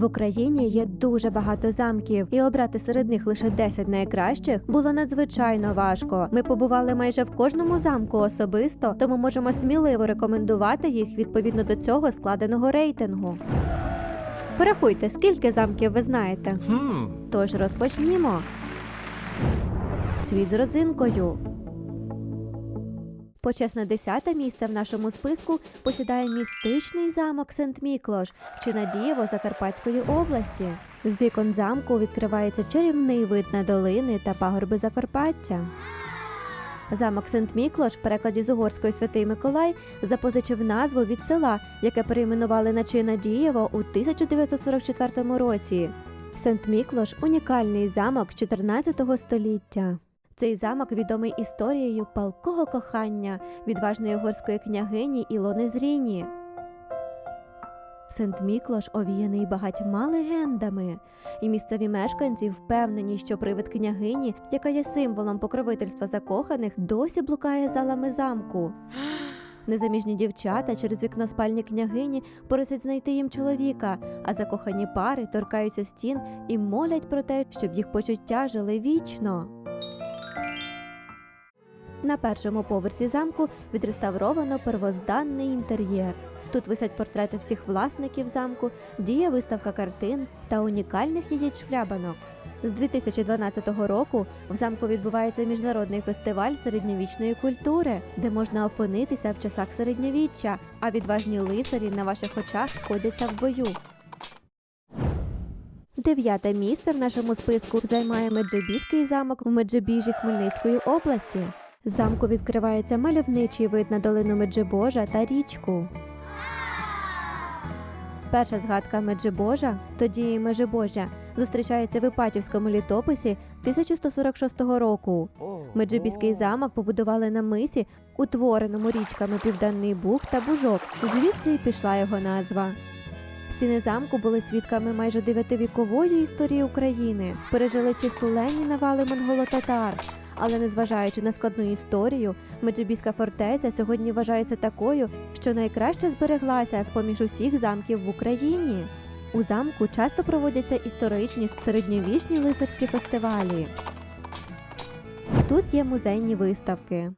В Україні є дуже багато замків, і обрати серед них лише 10 найкращих було надзвичайно важко. Ми побували майже в кожному замку особисто, тому можемо сміливо рекомендувати їх відповідно до цього складеного рейтингу. Порахуйте, скільки замків ви знаєте. Хм. Тож розпочнімо. Світ з родзинкою. Почесне десяте місце в нашому списку посідає містичний замок Сент-Міклош чи Надієво Закарпатської області. З вікон замку відкривається чарівний вид на долини та пагорби Закарпаття. Замок Сент-Міклош в перекладі з угорської Святий Миколай запозичив назву від села, яке перейменували на Чинадієво у 1944 році. Сент-Міклош унікальний замок 14 століття. Цей замок відомий історією палкого кохання відважної угорської княгині Ілони Зріні. Сент-Міклош овіяний багатьма легендами, і місцеві мешканці впевнені, що привид княгині, яка є символом покровительства закоханих, досі блукає залами замку. Незаміжні дівчата через вікно спальні княгині просять знайти їм чоловіка, а закохані пари торкаються стін і молять про те, щоб їх почуття жили вічно. На першому поверсі замку відреставровано первозданний інтер'єр. Тут висять портрети всіх власників замку, діє виставка картин та унікальних яєць шкрябанок. З 2012 року в замку відбувається міжнародний фестиваль середньовічної культури, де можна опинитися в часах середньовіччя, а відважні лицарі на ваших очах сходяться в бою. Дев'яте місце в нашому списку займає Меджибіський замок в Меджибіжі Хмельницької області. Замку відкривається мальовничий вид на долину Меджибожа та річку. Перша згадка Меджибожа, тоді Межибожжя, зустрічається в Іпатівському літописі 1146 року. Меджибіський замок побудували на мисі, утвореному річками Південний Буг та Бужок. Звідси і пішла його назва. Стіни замку були свідками майже дев'ятивікової історії України, пережили численні навали монголо-татар. Але незважаючи на складну історію, Меджибіська фортеця сьогодні вважається такою, що найкраще збереглася з поміж усіх замків в Україні. У замку часто проводяться історичні середньовічні лицарські фестивалі. Тут є музейні виставки.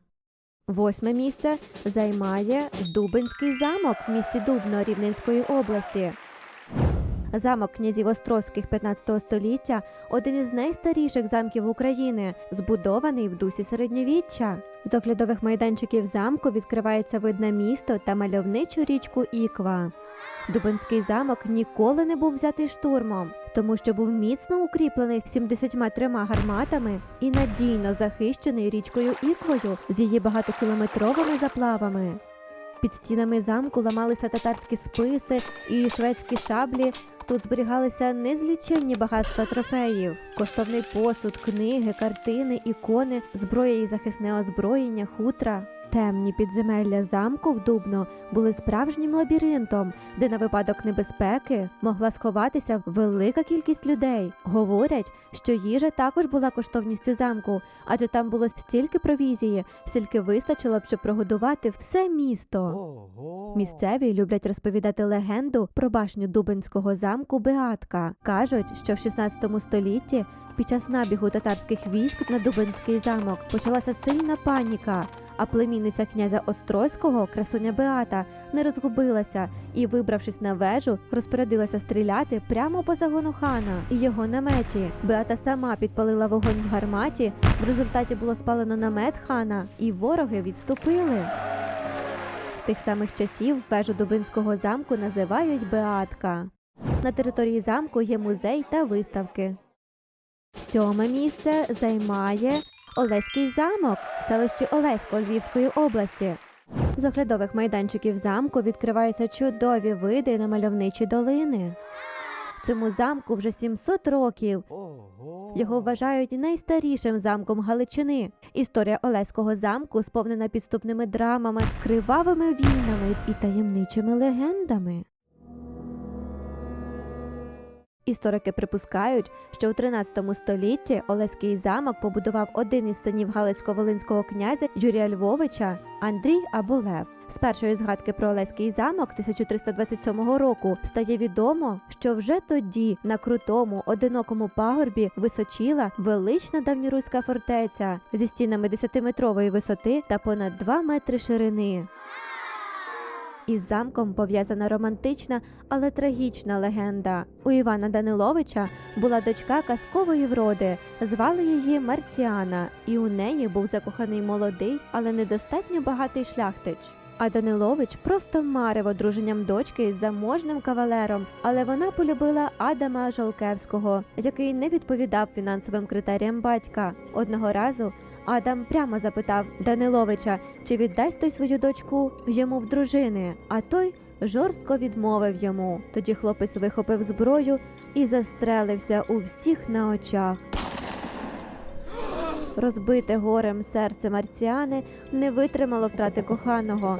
Восьме місце займає Дубинський замок в місті Дубно Рівненської області. Замок князів Острозьких 15 століття один із найстаріших замків України, збудований в дусі середньовіччя. З оглядових майданчиків замку відкривається вид на місто та мальовничу річку Іква. Дубинський замок ніколи не був взятий штурмом, тому що був міцно укріплений 73 гарматами і надійно захищений річкою Іквою з її багатокілометровими заплавами. Під стінами замку ламалися татарські списи і шведські шаблі. Тут зберігалися незліченні багатства трофеїв, коштовний посуд, книги, картини, ікони, зброя і захисне озброєння, хутра. Темні підземелля замку в Дубно були справжнім лабіринтом, де на випадок небезпеки могла сховатися велика кількість людей. Говорять, що їжа також була коштовністю замку, адже там було стільки провізії, стільки вистачило б, щоб прогодувати все місто. Ого. Місцеві люблять розповідати легенду про башню Дубинського замку Беатка. Кажуть, що в 16 столітті під час набігу татарських військ на Дубинський замок почалася сильна паніка. А племінниця князя Острозького, красуня Беата, не розгубилася і, вибравшись на вежу, розпорядилася стріляти прямо по загону хана і його наметі. Беата сама підпалила вогонь в гарматі. В результаті було спалено намет хана, і вороги відступили. З тих самих часів вежу Дубинського замку називають Беатка. На території замку є музей та виставки. Сьоме місце займає Олеський замок в селищі Олесько Львівської області. З оглядових майданчиків замку відкриваються чудові види на мальовничі долини. Цьому замку вже 700 років. Ого. Його вважають найстарішим замком Галичини. Історія Олеського замку сповнена підступними драмами, кривавими війнами і таємничими легендами. Історики припускають, що у 13 столітті Олеський замок побудував один із синів Галицько-Волинського князя Юрія Львовича Андрій Абулев. З першої згадки про Олеський замок 1327 року стає відомо, що вже тоді на крутому одинокому пагорбі височіла велична давньоруська фортеця зі стінами 10-метрової висоти та понад 2 метри ширини. Із замком пов'язана романтична, але трагічна легенда. У Івана Даниловича була дочка казкової вроди, звали її Марціана, і у неї був закоханий молодий, але недостатньо багатий шляхтич. А Данилович просто марив одруженням дочки з заможним кавалером, але вона полюбила Адама Жолкевського, який не відповідав фінансовим критеріям батька. Одного разу Адам прямо запитав Даниловича, чи віддасть той свою дочку йому в дружини, а той жорстко відмовив йому. Тоді хлопець вихопив зброю і застрелився у всіх на очах. Розбите горем серце Марціани не витримало втрати коханого.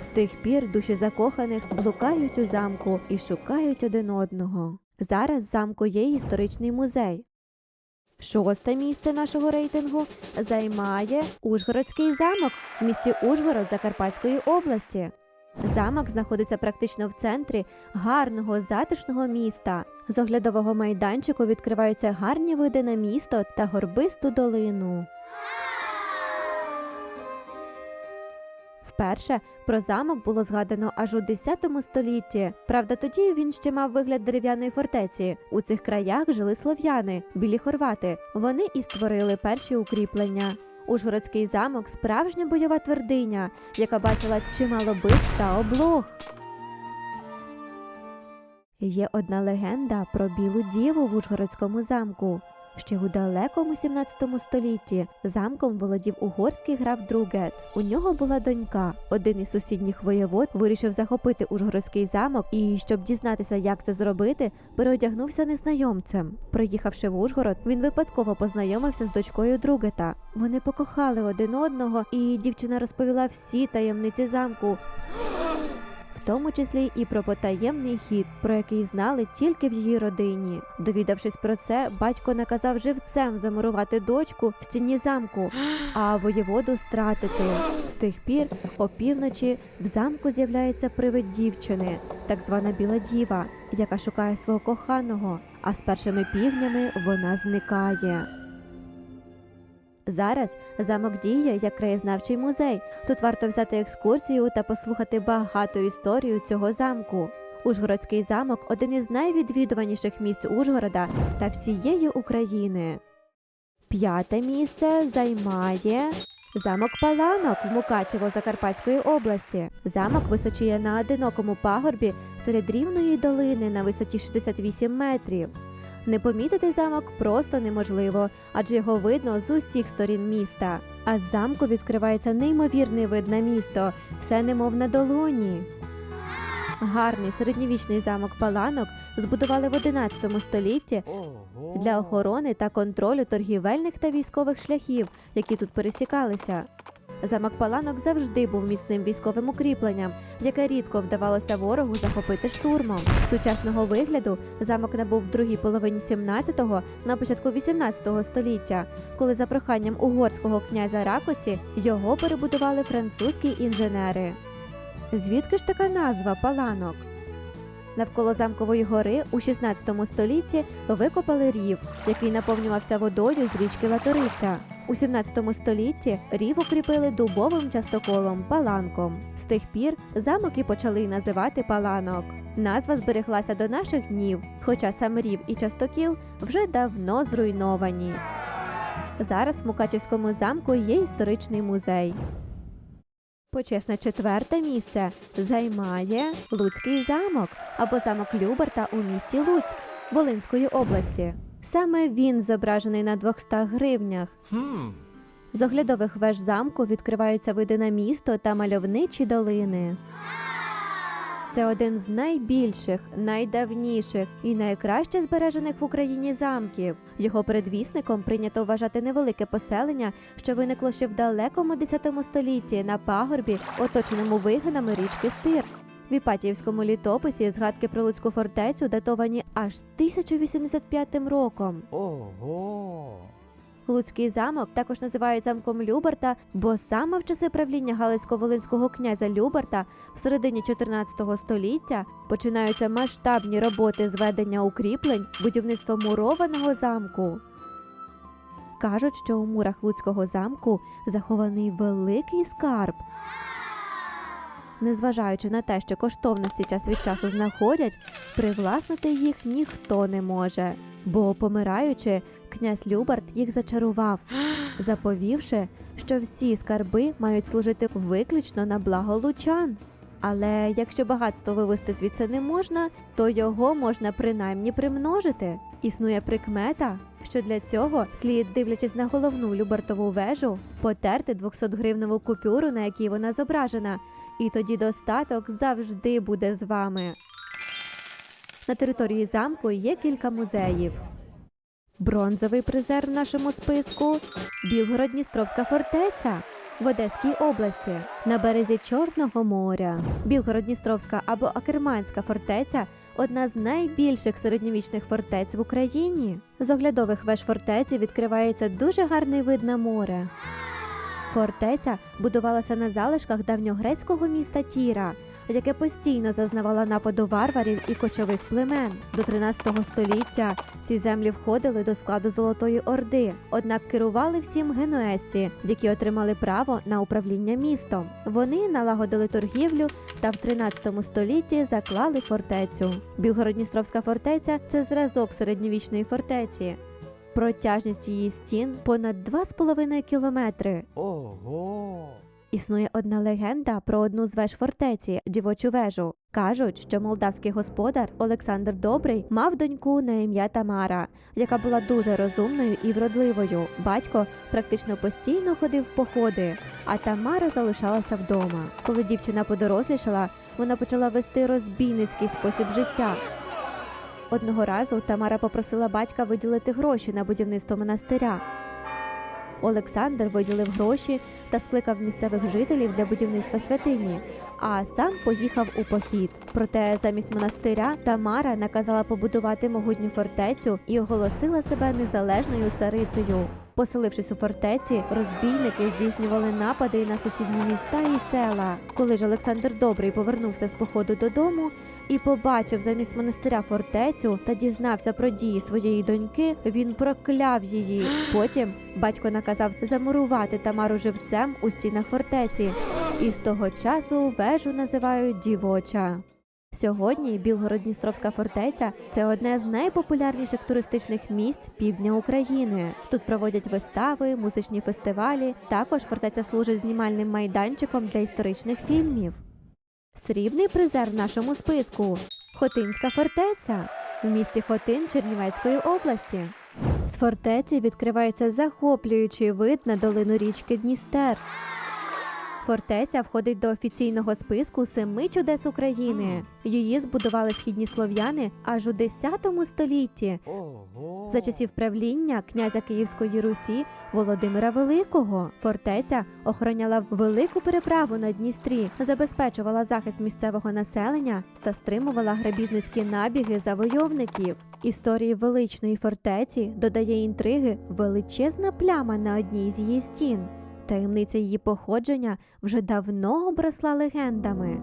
З тих пір душі закоханих блукають у замку і шукають один одного. Зараз в замку є історичний музей. Шосте місце нашого рейтингу займає Ужгородський замок в місті Ужгород Закарпатської області. Замок знаходиться практично в центрі гарного затишного міста. З оглядового майданчику відкриваються гарні види на місто та горбисту долину. Вперше про замок було згадано аж у 10 столітті. Правда, тоді він ще мав вигляд дерев'яної фортеці. У цих краях жили слов'яни, білі хорвати. Вони і створили перші укріплення. Ужгородський замок справжня бойова твердиня, яка бачила чимало битв та облог. Є одна легенда про білу діву в Ужгородському замку. Ще у далекому 17 столітті замком володів угорський граф Другет. У нього була донька. Один із сусідніх воєвод вирішив захопити Ужгородський замок і, щоб дізнатися, як це зробити, переодягнувся незнайомцем. Приїхавши в Ужгород, він випадково познайомився з дочкою Другета. Вони покохали один одного, і дівчина розповіла всі таємниці замку. Тому числі і про потаємний хід, про який знали тільки в її родині. Довідавшись про це, батько наказав живцем замурувати дочку в стіні замку, а воєводу стратити. З тих пір, опівночі, в замку з'являється привид дівчини, так звана біла діва, яка шукає свого коханого, а з першими півнями вона зникає. Зараз замок діє як краєзнавчий музей. Тут варто взяти екскурсію та послухати багату історію цього замку. Ужгородський замок один із найвідвідуваніших місць Ужгорода та всієї України. П'яте місце займає замок Паланок в Мукачево Закарпатської області. Замок височіє на одинокому пагорбі серед рівної долини на висоті 68 метрів. Не помітити замок просто неможливо, адже його видно з усіх сторін міста. А з замку відкривається неймовірний вид на місто, все немов на долоні. Гарний середньовічний замок Паланок збудували в 11 столітті для охорони та контролю торгівельних та військових шляхів, які тут пересікалися. Замок Паланок завжди був міцним військовим укріпленням, яке рідко вдавалося ворогу захопити штурмом. Сучасного вигляду замок набув в другій половині 17-го, на початку 18-го століття, коли за проханням угорського князя Ракоці його перебудували французькі інженери. Звідки ж така назва Паланок? Навколо замкової гори у 16 столітті викопали рів, який наповнювався водою з річки Латориця. У 17 столітті рів укріпили дубовим частоколом паланком. З тих пір замок і почали називати паланок. Назва збереглася до наших днів, хоча сам рів і частокіл вже давно зруйновані. Зараз в Мукачівському замку є історичний музей. Почесне четверте місце займає Луцький замок або замок Люберта у місті Луцьк Волинської області. Саме він зображений на 200 гривнях. Хм. З оглядових веж замку відкриваються види на місто та мальовничі долини. Це один з найбільших, найдавніших і найкраще збережених в Україні замків. Його передвісником прийнято вважати невелике поселення, що виникло ще в далекому X столітті на пагорбі, оточеному вигинами річки Стир. В Іпатіївському літописі згадки про Луцьку фортецю датовані аж 1085 роком. Ого. Луцький замок також називають замком Люберта, бо саме в часи правління Галицько-Волинського князя Люберта в середині 14 століття починаються масштабні роботи зведення укріплень, будівництво мурованого замку. Кажуть, що у мурах Луцького замку захований великий скарб. Незважаючи на те, що коштовності час від часу знаходять, привласнити їх ніхто не може. Бо, помираючи, князь Любарт їх зачарував, заповівши, що всі скарби мають служити виключно на благо лучан. Але якщо багатство вивести звідси не можна, то його можна принаймні примножити. Існує прикмета, що для цього слід, дивлячись на головну Любартову вежу, потерти 200-гривневу купюру, на якій вона зображена, і тоді достаток завжди буде з вами. На території замку є кілька музеїв. Бронзовий призер в нашому списку Білгород-Дністровська фортеця в Одеській області на березі Чорного моря. Білгород-Дністровська або Акерманська фортеця одна з найбільших середньовічних фортець в Україні. З оглядових веж фортеці відкривається дуже гарний вид на море. Фортеця будувалася на залишках давньогрецького міста Тіра, яке постійно зазнавало нападу варварів і кочових племен. До 13 століття ці землі входили до складу Золотої Орди, однак керували всім генуезці, які отримали право на управління містом. Вони налагодили торгівлю та в 13 столітті заклали фортецю. Білгородністровська фортеця це зразок середньовічної фортеці. Протяжність її стін понад 2,5 кілометри. Ого. Існує одна легенда про одну з веж фортеці дівочу вежу. Кажуть, що молдавський господар Олександр Добрий мав доньку на ім'я Тамара, яка була дуже розумною і вродливою. Батько практично постійно ходив в походи, а Тамара залишалася вдома. Коли дівчина подорослішала, вона почала вести розбійницький спосіб життя. Одного разу Тамара попросила батька виділити гроші на будівництво монастиря. Олександр виділив гроші та скликав місцевих жителів для будівництва святині, а сам поїхав у похід. Проте замість монастиря Тамара наказала побудувати могутню фортецю і оголосила себе незалежною царицею. Поселившись у фортеці, розбійники здійснювали напади на сусідні міста і села. Коли ж Олександр Добрий повернувся з походу додому і побачив замість монастиря фортецю та дізнався про дії своєї доньки, він прокляв її. Потім батько наказав замурувати Тамару живцем у стінах фортеці, і з того часу вежу називають дівоча. Сьогодні Білгород-Дністровська фортеця це одне з найпопулярніших туристичних місць півдня України. Тут проводять вистави, музичні фестивалі. Також фортеця служить знімальним майданчиком для історичних фільмів. Срібний призер в нашому списку Хотинська фортеця в місті Хотин Чернівецької області. З фортеці відкривається захоплюючий вид на долину річки Дністер. Фортеця входить до офіційного списку семи чудес України. Її збудували східні слов'яни аж у 10 столітті за часів правління князя Київської Русі Володимира Великого. Фортеця охороняла велику переправу на Дністрі, забезпечувала захист місцевого населення та стримувала грабіжницькі набіги завойовників. Історії величної фортеці додає інтриги величезна пляма на одній з її стін. Таємниця її походження вже давно обросла легендами.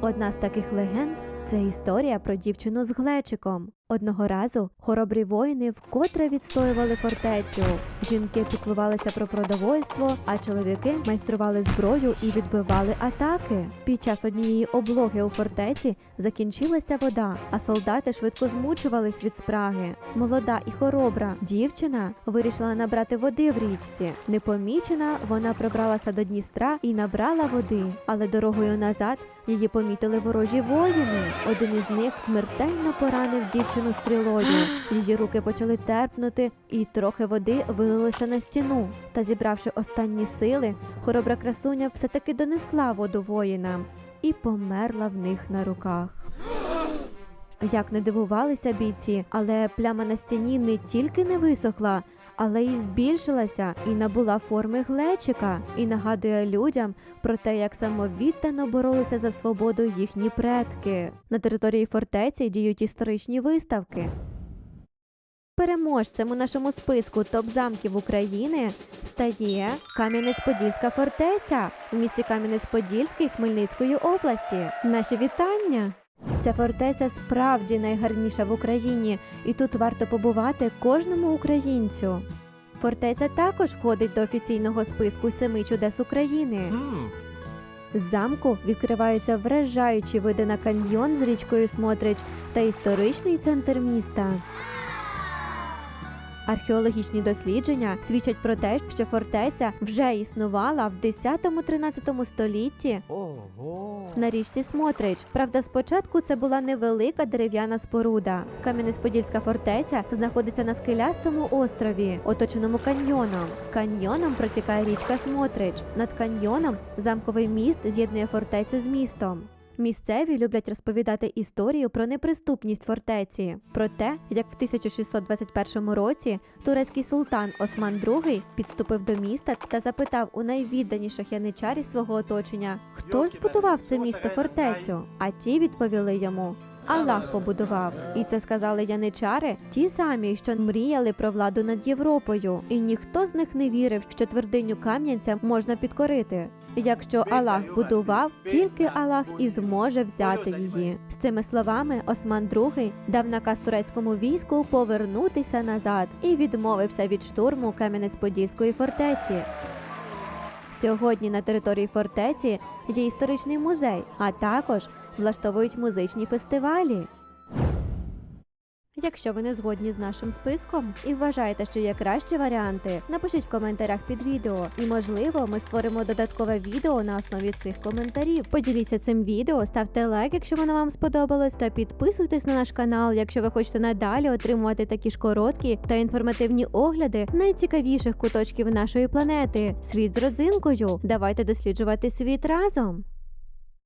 Одна з таких легенд це історія про дівчину з глечиком. Одного разу хоробрі воїни вкотре відстоювали фортецю. Жінки піклувалися про продовольство, а чоловіки майстрували зброю і відбивали атаки. Під час однієї облоги у фортеці закінчилася вода, а солдати швидко змучувались від спраги. Молода і хоробра дівчина вирішила набрати води в річці. Непомічена вона пробралася до Дністра і набрала води, але дорогою назад її помітили ворожі воїни. Один із них смертельно поранив дівчину стрілою. Її руки почали терпнути, і трохи води вилилося на стіну. Та зібравши останні сили, хоробра красуня все таки донесла воду воїнам і померла в них на руках. Як не дивувалися бійці, але пляма на стіні не тільки не висохла, але і збільшилася і набула форми глечика, і нагадує людям про те, як самовіддано боролися за свободу їхні предки. На території фортеці діють історичні виставки. Переможцем у нашому списку топ-замків України стає Кам'янець-Подільська фортеця у місті Кам'янець-Подільський Хмельницької області. Наші вітання! Ця фортеця справді найгарніша в Україні, і тут варто побувати кожному українцю. Фортеця також входить до офіційного списку семи чудес України. З замку відкриваються вражаючі види на каньйон з річкою Смотрич та історичний центр міста. Археологічні дослідження свідчать про те, що фортеця вже існувала в 10-13 столітті Ого. на річці Смотрич. Правда, спочатку це була невелика дерев'яна споруда. Кам'янець-Подільська фортеця знаходиться на скелястому острові, оточеному каньйоном. Каньйоном протікає річка Смотрич. Над каньйоном замковий міст з'єднує фортецю з містом. Місцеві люблять розповідати історію про неприступність фортеці, про те, як в 1621 році турецький султан Осман II підступив до міста та запитав у найвідданіших яничарів свого оточення, хто ж збудував це місто фортецю. А ті відповіли йому. Аллах побудував, і це сказали яничари, ті самі, що мріяли про владу над Європою, і ніхто з них не вірив, що твердиню кам'янця можна підкорити. Якщо Аллах будував, тільки Аллах і зможе взяти її. З цими словами Осман II дав наказ турецькому війську повернутися назад і відмовився від штурму Кам'янець-Подільської фортеці. Сьогодні на території фортеці є історичний музей, а також влаштовують музичні фестивалі. Якщо ви не згодні з нашим списком і вважаєте, що є кращі варіанти, напишіть в коментарях під відео, і можливо ми створимо додаткове відео на основі цих коментарів. Поділіться цим відео, ставте лайк, якщо воно вам сподобалось, та підписуйтесь на наш канал, якщо ви хочете надалі отримувати такі ж короткі та інформативні огляди найцікавіших куточків нашої планети. Світ з родзинкою. Давайте досліджувати світ разом.